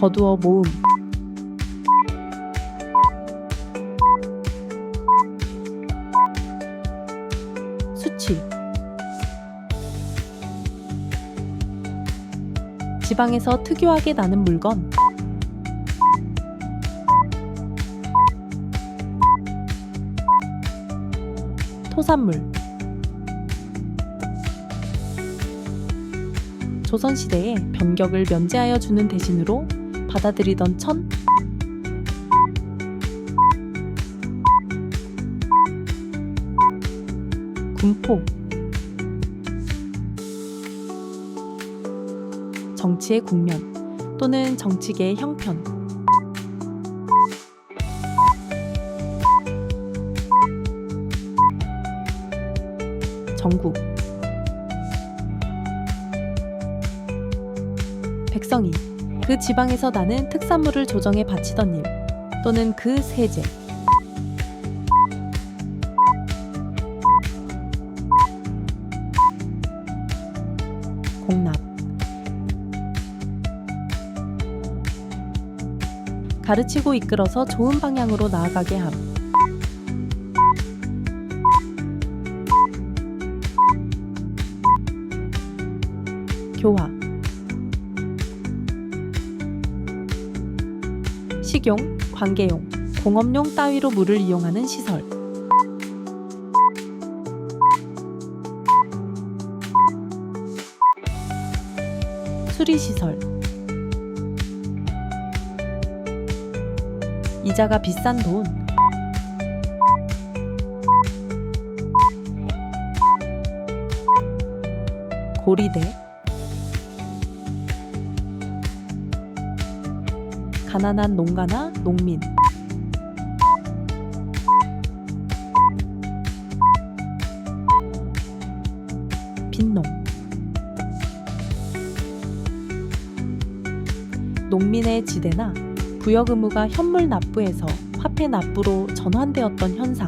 거두어 모음. 수치. 지방에서 특유하게 나는 물건. 토산물. 조선시대에 변격을 면제하여 주는 대신으로 받아들이던 천? 군포. 정치의 국면 또는 정치계의 형편. 정국. 백성이 그 지방에서 나는 특산물을 조정에 바치던 일 또는 그 세제. 공납. 가르치고 이끌어서 좋은 방향으로 나아가게 함. 교화 식용, 관계용, 공업용 따위로 물을 이용하는 시설. 수리시설. 이자가 비싼 돈. 고리대 가난한 농가나 농민. 빈농. 농민의 지대나 부역 의무가 현물 납부에서 화폐 납부로 전환되었던 현상.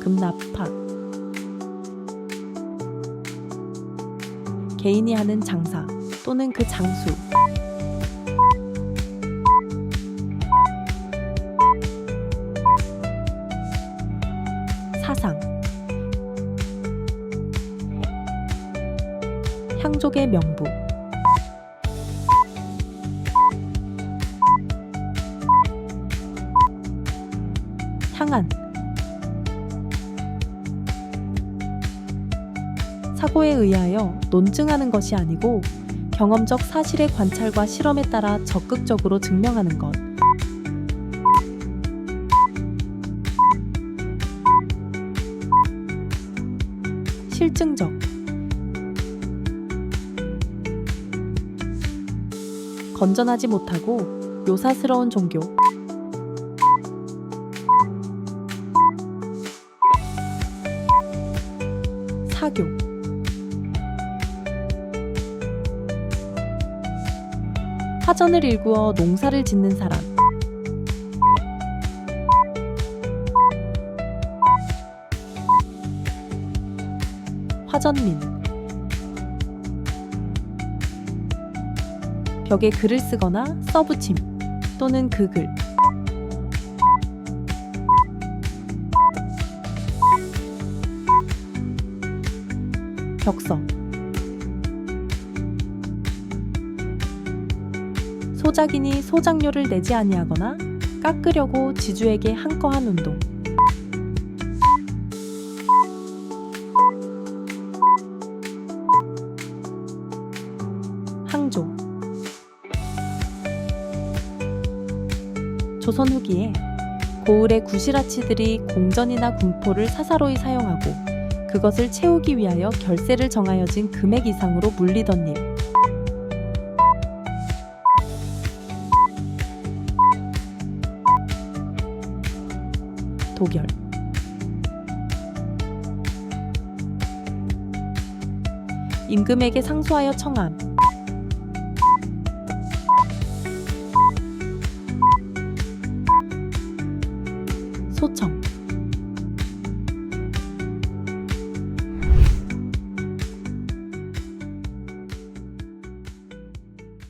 급납파 개인이 하는 장사 또는 그 장수. 사상. 향족의 명부. 향안 사고에 의하여 논증하는 것이 아니고 경험적 사실의 관찰과 실험에 따라 적극적으로 증명하는 것. 실증적. 건전하지 못하고 요사스러운 종교. 사교 화전을 일구어 농사를 짓는 사람. 화전민. 벽에 글을 쓰거나 써붙임 또는 그 글. 벽서 소작인이 소작료를 내지 아니하거나 깎으려고 지주에게 한거한 운동. 항조. 조선 후기에 고을의 구시라치들이 공전이나 군포를 사사로이 사용하고 그것을 채우기 위하여 결세를 정하여진 금액 이상으로 물리던 일 도결. 임금에게 상소하여 청함. 소청